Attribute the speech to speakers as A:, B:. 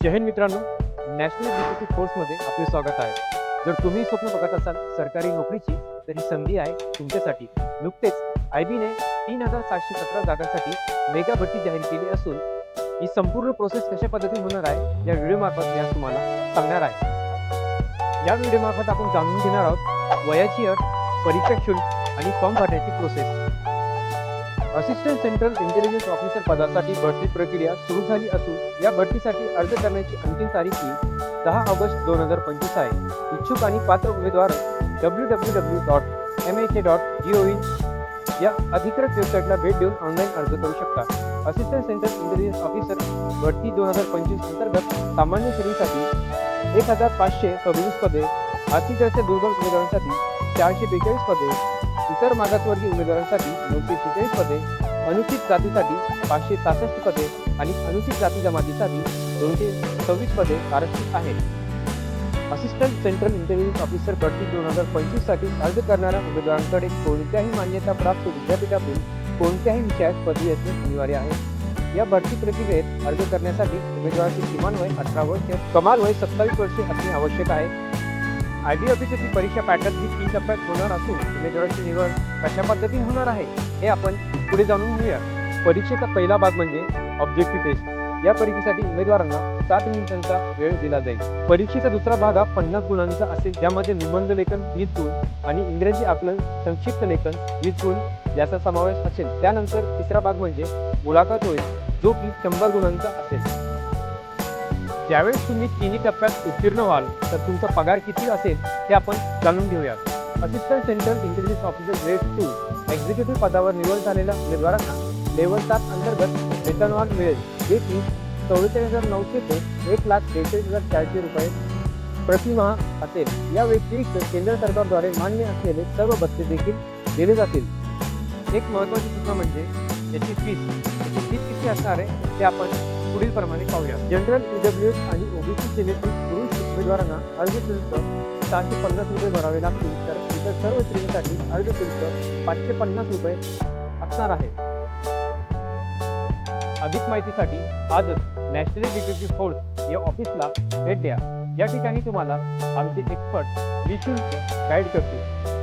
A: जय हिंद मित्रांनो. National defence फोर्समध्ये आपले स्वागत आहे. जर तुम्ही स्वप्न बघत असाल सरकारी नोकरीची तर ही संधी आहे तुमच्यासाठी. नुकतेच आय बीने तीन हजार सातशे सतरा जागांसाठी मेगा भरती जाहीर केली असून ही संपूर्ण प्रोसेस कशा पद्धतीने होणार आहे या व्हिडिओमार्फत मी आज तुम्हाला सांगणार आहे. या व्हिडिओमार्फत आपण जाणून घेणार आहोत वयाची अट परीक्षा शुल्क आणि फॉर्म भरण्याची process assistant central intelligence officer पदासाठी भरती प्रक्रिया सुरू झाली असून या भरतीसाठी अर्ज करण्याची अंतिम तारीख ही दहा ऑगस्ट दोन हजार पंचवीस आहे. इच्छुक आणि पात्र उमेदवार W W W dot M H A dot G O in या अधिकृत वेबसाईटला भेट देऊन ऑनलाईन अर्ज करू शकता. असिस्टंट सेंट्रल इंटेलिजन्स ऑफिसर भरती दोन हजार पंचवीस अंतर्गत सामान्य श्रेणीसाठी एक हजार पाचशे सव्वीस पदे आर्थिकदृष्ट्या दुर्बल उमेदवारांसाठी चारशे बेचाळीस पदे इतर मागासवर्गीय उमेदवारांसाठी नऊशे शेहेचाळीस पदे अनुसूचित जातीसाठी पाचशे सहासष्ट पदे आणि अनुसूचित जाती जमातीसाठी दोनशे सव्वीस पदे आरक्षित आहेत. असिस्टंट सेंट्रल इंटेलिजन्स ऑफिसर भरती दोन हजार पंचवीससाठी अर्ज करणाऱ्या उमेदवारांकडे कोणत्याही मान्यता प्राप्त विद्यापीठातून कोणत्याही विषयात पदवी असणे अनिवार्य आहे. या भरती प्रक्रियेत अर्ज करण्यासाठी उमेदवाराचे किमान वय अठरा वर्ष कमाल वय सत्तावीस वर्षे असणे आवश्यक आहे. आय डी ऑफिसरची परीक्षा पॅटर्न ही तीन टप्प्यात होणार असून उमेदवारांची निवड कशा पद्धतीने होणार आहे हे आपण पुढे जाणून घेऊया. परीक्षेचा पहिला भाग म्हणजे ऑब्जेक्टिव्ह टेस्ट या परीक्षेसाठी उमेदवारांना सात मिनिटांचा वेळ दिला जाईल. परीक्षेचा दुसरा भाग हा पन्नास गुणांचा असेल ज्यामध्ये निबंध लेखन वीस गुण आणि इंग्रजी आकलन संक्षिप्त लेखन वीस गुण याचा समावेश असेल. त्यानंतर तिसरा भाग म्हणजे मुलाखत होईल जो की शंभर गुणांचा असेल. ज्यावेळेस तुम्ही तिन्ही टप्प्यात उत्तीर्ण व्हाल तर तुमचा पगार किती असेल ते आपण जाणून घेऊया assistant central intelligence officer grade two executive पदावर निवड झालेल्या उमेदवारांना लेवल सात अंतर्गत वेतनवाढ मिळेल जे की चौवेचाळीस हजार नऊशे ते एक लाख बेचाळीस हजार चारशे रुपये प्रतिमाह असेल. या व्यतिरिक्त केंद्र सरकारद्वारे मान्य असलेले सर्व भत्ते देखील दिले जातील. एक महत्त्वाची सूचना म्हणजे याची फीस याची फीस किती असणार आहे ते आपण पुढील प्रमाणे पाहूया जनरल ईडब्ल्यू आणि ओबीसी सेनेतील पुरुष उमेदवारांना अर्ज शुल्क सहाशे पन्नास रुपये भरावे लागतील. तर इतर सर्व श्रेणीसाठी अर्ज शुल्क पाचशे पन्नास रुपये असणार आहे. अधिक माहितीसाठी आजच नॅशनल डिटेक्टिव्ह फोर्स या ऑफिसला भेट द्या. या ठिकाणी तुम्हाला आमचे एक्सपर्ट निशुल्क गाईड करतील.